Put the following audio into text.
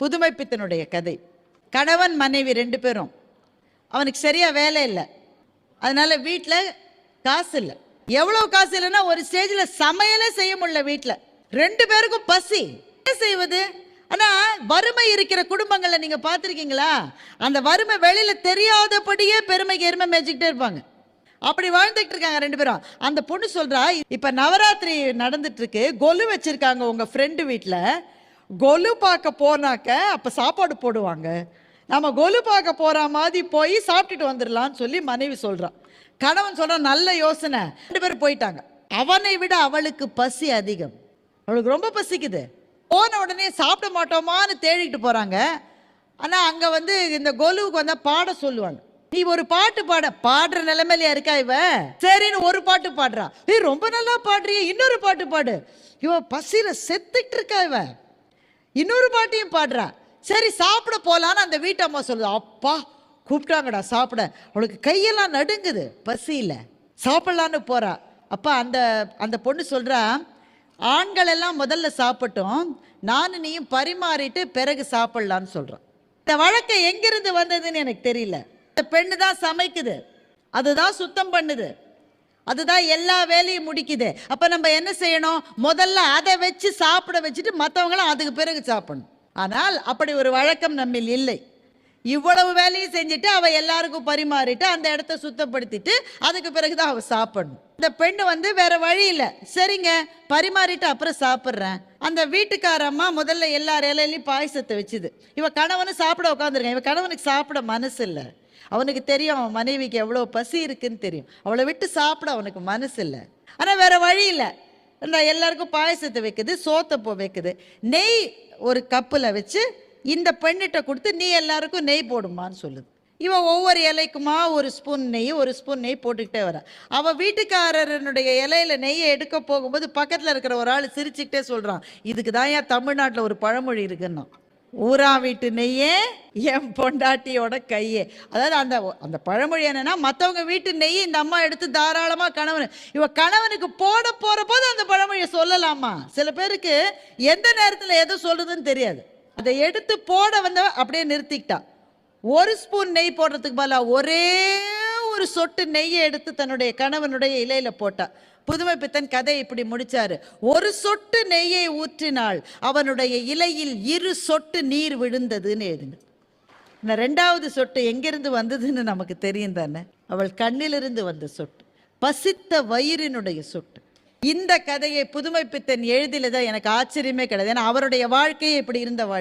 புதுமைப்பித்தனுடைய கதை. கணவன் மனைவி ரெண்டு பேரும். அவனுக்கு சரியாக வேலை இல்லை. அதனால் வீட்டில் காசு இல்லை. எவ்வளோ காசு இல்லைன்னா ஒரு ஸ்டேஜில் சமையலே செய்ய முடியல வீட்டில் ரெண்டு பேருக்கும் பசி. என்ன செய்வது? ஆனால் வறுமை இருக்கிற குடும்பங்களை நீங்கள் பார்த்துருக்கீங்களா? அந்த வறுமை வெளியில் தெரியாதபடியே பெருமைக்கு எருமை மேய்ச்சிக்கிட்டே இருப்பாங்க. அப்படி வாழ்ந்துட்டு இருக்காங்க ரெண்டு பேரும். அந்த பொண்ணு சொல்றா இப்ப நவராத்திரி நடந்துட்டு இருக்கு. கொலு வச்சிருக்காங்க உங்க ஃப்ரெண்டு வீட்டில் கொலு பார்க்க போனாக்க அப்போ சாப்பாடு போடுவாங்க. நம்ம கொலு பார்க்க போகிற மாதிரி போய் சாப்பிட்டுட்டு வந்துடலான்னு சொல்லி மனைவி சொல்கிறான் கணவன் சொல்கிறான் நல்ல யோசனை. ரெண்டு பேரும் போயிட்டாங்க. அவனை விட அவளுக்கு பசி அதிகம். அவளுக்கு ரொம்ப பசிக்குது. போன உடனே சாப்பிட மாட்டோமான்னு தேடிட்டு போகிறாங்க ஆனால் அங்கே வந்து இந்த கொலுவுக்கு வந்தால் பாட சொல்லுவாங்க. நீ ஒரு பாட்டு பாட. பாடுற நிலைமையிலையா இருக்கா இவ? சரின்னு ஒரு பாட்டு பாடுறா. ஏய் ரொம்ப நல்லா பாடுறியே. இன்னொரு பாட்டு பாடு. இவ பசியில் செத்துட்டு இருக்கா இவ. இன்னொரு பாட்டையும் பாடுறா. சரி சாப்பிட போகலான்னு அந்த வீட்டம்மா சொல்லுது. அப்பா கூப்பிட்டாங்கடா சாப்பிட. அவளுக்கு கையெல்லாம் நடுங்குது. பசியில் சாப்பிட்லான்னு போகிறா அப்பா அந்த அந்த பொண்ணு சொல்கிறா ஆண்கள் எல்லாம் முதல்ல சாப்பிட்டோம். நானும் நீயும் பரிமாறிட்டு பிறகு சாப்பிடலான்னு சொல்கிறோம் இந்த வழக்கை எங்கிருந்து வந்ததுன்னு எனக்கு தெரியல. இந்த பெண்ணு தான் சமைக்குது. அதுதான் சுத்தம் பண்ணுது. அதுதான் எல்லா வேலையும் முடிக்குது. அப்போ நம்ம என்ன செய்யணும்? முதல்ல அதை வச்சு சாப்பிட வச்சுட்டு மற்றவங்களும் அதுக்கு பிறகு சாப்பிடணும். ஆனால் அப்படி ஒரு வழக்கம் நம்மில் இல்லை. இவ்வளவு வேலையும் செஞ்சுட்டு அவள் எல்லாருக்கும் பரிமாறிட்டு அந்த இடத்த சுத்தப்படுத்திட்டு அதுக்கு பிறகுதான் அவள் சாப்பிடணும். இந்த பெண்ணு வந்து வேற வழி இல்லை. சரிங்க பரிமாறிட்டு அப்புறம் சாப்பிட்றேன். அந்த வீட்டுக்கார அம்மா முதல்ல எல்லார் இலையிலையும் பாயசத்தை வச்சுது. இவன் கணவனும் சாப்பிட உட்காந்துருக்கேன் இவ கணவனுக்கு சாப்பிட மனசு இல்லை. அவனுக்கு தெரியும் அவன் மனைவிக்கு எவ்வளோ பசி இருக்குன்னு தெரியும். அவளை விட்டு சாப்பிட அவனுக்கு மனசு இல்லை ஆனால் வேற வழி இல்லை. இந்த எல்லாருக்கும் பாயசத்தை வைக்குது சோத்தப்போ வைக்குது. நெய் ஒரு கப்பில் வச்சு இந்த பெண்ணிட்ட கொடுத்து நீ எல்லாருக்கும் நெய் போடுமான்னு சொல்லுது. இவன் ஒவ்வொரு இலைக்குமா ஒரு ஸ்பூன் நெய் ஒரு ஸ்பூன் நெய் போட்டுக்கிட்டே வரா. அவன் வீட்டுக்காரரனுடைய இலையில நெய்யை எடுக்க போகும்போது பக்கத்தில் இருக்கிற ஒரு ஆள் சிரிச்சுக்கிட்டே சொல்கிறான் இதுக்கு தான் ஏன் தமிழ்நாட்டில் ஒரு பழமொழி இருக்குன்னா. ஊரா வீட்டு நெய்யே என் பொண்டாட்டியோட கையே. அதாவது அந்த அந்த பழமொழி என்னன்னா மற்றவங்க வீட்டு நெய் இந்த அம்மா எடுத்து தாராளமாக கணவன் இவ கணவனுக்கு போட போகிற போது அந்த பழமொழியை சொல்லலாமா? சில பேருக்கு எந்த நேரத்தில் எதை சொல்கிறதுன்னு தெரியாது. அதை எடுத்து போட வந்த அப்படியே நிறுத்திக்கிட்டா. ஒரு ஸ்பூன் நெய் போடுறதுக்கு பதிலாக ஒரே ஒரு சொட்டு நெய்யை எடுத்து தன்னுடைய கணவனுடைய இலையில் போட்டா. புதுமை பித்தன் கதை இப்படி முடிச்சாரு. ஒரு சொட்டு நெய்யை ஊற்றினால் அவனுடைய இலையில் இரு சொட்டு நீர் விழுந்ததுன்னு எழுதுங்க. இந்த ரெண்டாவது சொட்டு எங்கிருந்து வந்ததுன்னு நமக்கு தெரியும் தானே? அவள் கண்ணிலிருந்து வந்த சொட்டு. பசித்த வயிறினுடைய சொட்டு. இந்த கதையை புதுமை பித்தன் எழுதிலதான் எனக்கு ஆச்சரியமே கிடையாது. ஏன்னா அவருடைய வாழ்க்கையே இப்படி இருந்த வாழ்க்கை.